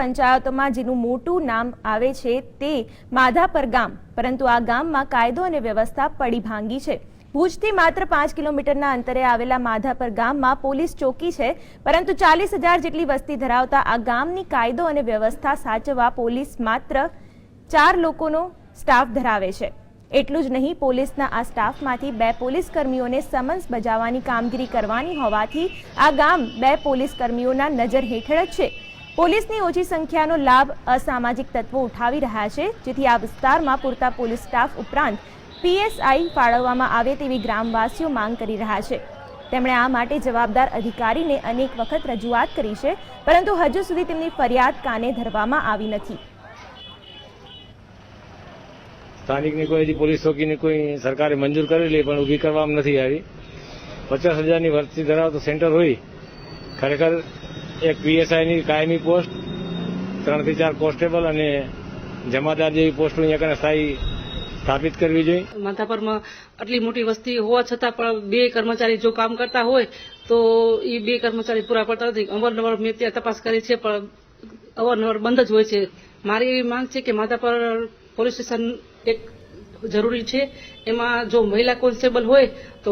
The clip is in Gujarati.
પંચાયતોમાં જેનું મોટું નામ આવે છે તે માધાપર ગામ. પરંતુ આ ગામમાં કાયદો અને વ્યવસ્થા પડી ભાંગી છે. ભુજથી માત્ર પાંચ કિલોમીટરના અંતરે આવેલા માધાપર ગામમાં પોલીસ ચોકી છે. પરંતુ ચાલીસ હજાર જેટલી વસ્તી ધરાવતા આ ગામની કાયદો અને વ્યવસ્થા સાચવવા પોલીસ માત્ર ચાર લોકોનો સ્ટાફ ધરાવે છે. એટલું જ નહીં, પોલીસના આ સ્ટાફમાંથી બે પોલીસ કર્મીઓને સમન્સ બજાવવાની કામગીરી કરવાની હોવાથી આ ગામ બે પોલીસ કર્મીઓના નજર હેઠળ જ છે. પોલીસની ઓછી સંખ્યાનો લાભ અસામાજિક તત્વો ઉઠાવી રહ્યા છે, જેથી આ વિસ્તારમાં પૂરતા પોલીસ સ્ટાફ ઉપરાંત પીએસઆઈ ફાળવવામાં આવે તેવી ગ્રામવાસીઓ માંગ કરી રહ્યા છે. તેમણે આ માટે જવાબદાર અધિકારીને અનેક વખત રજૂઆત કરી છે, પરંતુ હજુ સુધી તેમની ફરિયાદ કાને ધરવામાં આવી નથી. સ્થાનિકની કોઈ હજી પોલીસ ચોકીની કોઈ સરકારે મંજૂર કરેલી પણ ઊભી કરવામાં નથી આવી. પચાસ હજારની વસ્તી ધરાવતું સેન્ટર હોય, ખરેખર એક પીએસઆઈની કાયમી પોસ્ટ ત્રણથી ચાર કોન્સ્ટેબલ અને જમાદાર જેવી પોસ્ટ અહીંયા કને સ્થાયી સ્થાપિત કરવી જોઈએ. માધાપરમાં આટલી મોટી વસ્તી હોવા છતાં પણ બે કર્મચારી જો કામ કરતા હોય, તો એ બે કર્મચારી પૂરા પડતા નથી. અવારનવાર મેં ત્યાં તપાસ કરી છે, પણ અવારનવાર બંધ જ હોય છે. મારી એવી માંગ છે કે માધાપર પોલીસ સ્ટેશન એક જરૂરી છે. એમાં જો મહિલા કોન્સ્ટેબલ હોય, તો